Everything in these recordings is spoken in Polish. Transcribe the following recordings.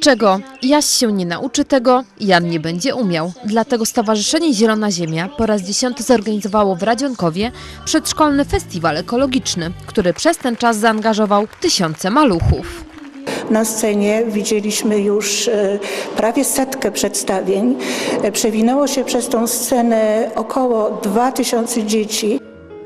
Czego Jaś się nie nauczy tego, Jan nie będzie umiał. Dlatego Stowarzyszenie Zielona Ziemia po raz dziesiąty zorganizowało w Radzionkowie przedszkolny festiwal ekologiczny, który przez ten czas zaangażował tysiące maluchów. Na scenie widzieliśmy już e, prawie setkę przedstawień. E, Przewinęło się przez tą scenę około 2000 dzieci.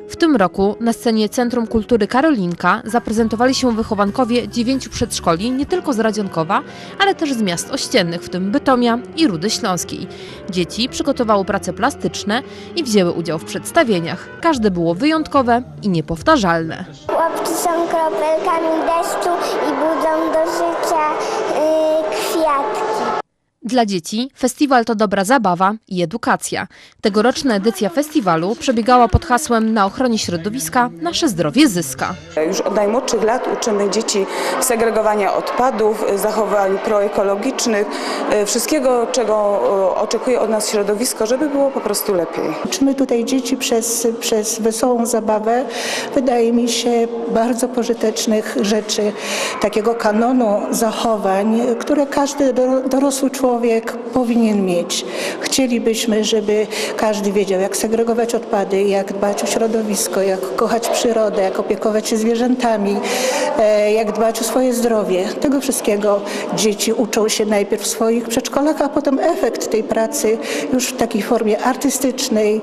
W tym roku na scenie Centrum Kultury Karolinka zaprezentowali się wychowankowie dziewięciu przedszkoli nie tylko z Radzionkowa, ale też z miast ościennych, w tym Bytomia i Rudy Śląskiej. Dzieci przygotowały prace plastyczne i wzięły udział w przedstawieniach. Każde było wyjątkowe i niepowtarzalne. Łapki są kropelkami deszczu i budzą do życia y, kwiatki. Dla dzieci festiwal to dobra zabawa i edukacja. Tegoroczna edycja festiwalu przebiegała pod hasłem Na ochronie środowiska nasze zdrowie zyska. Już od najmłodszych lat uczymy dzieci segregowania odpadów, zachowań proekologicznych, e, wszystkiego, czego e, oczekuje od nas środowisko, żeby było po prostu lepiej. Uczymy tutaj dzieci przez, przez wesołą zabawę, wydaje mi się, bardzo pożytecznych rzeczy, takiego kanonu zachowań, które każdy do- dorosły człowiek powinien mieć. Chcielibyśmy, żeby każdy wiedział, jak segregować odpady, jak dbać o środowisko, jak kochać przyrodę, jak opiekować się zwierzętami, e, jak dbać o swoje zdrowie. Tego wszystkiego dzieci uczą się najpierw w swoich przedszkolach, a potem efekt tej pracy już w takiej formie artystycznej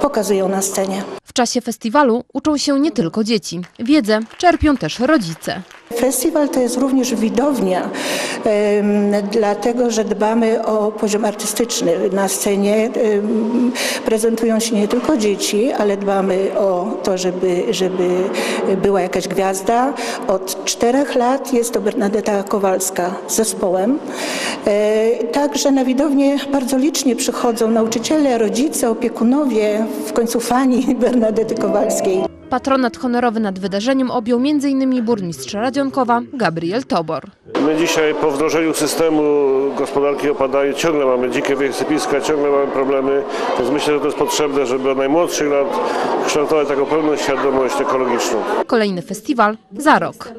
pokazują na scenie. W czasie festiwalu uczą się nie tylko dzieci. Wiedzę czerpią też rodzice. Festiwal to jest również widownia, dlatego że dbamy o poziom artystyczny. Na scenie prezentują się nie tylko dzieci, ale dbamy o to, żeby, żeby była jakaś gwiazda. Od czterech lat jest to Bernadetta Kowalska z zespołem. E, Także na widownię bardzo licznie przychodzą nauczyciele, rodzice, opiekunowie, w końcu fani Bernadety Kowalskiej. Patronat honorowy nad wydarzeniem objął m.in. burmistrz Radzionkowa Gabriel Tobor. My dzisiaj po wdrożeniu systemu gospodarki opadaju ciągle mamy dzikie wysypiska, ciągle mamy problemy, więc myślę, że to jest potrzebne, żeby od najmłodszych lat kształtować taką pełną świadomość ekologiczną. Kolejny festiwal za rok.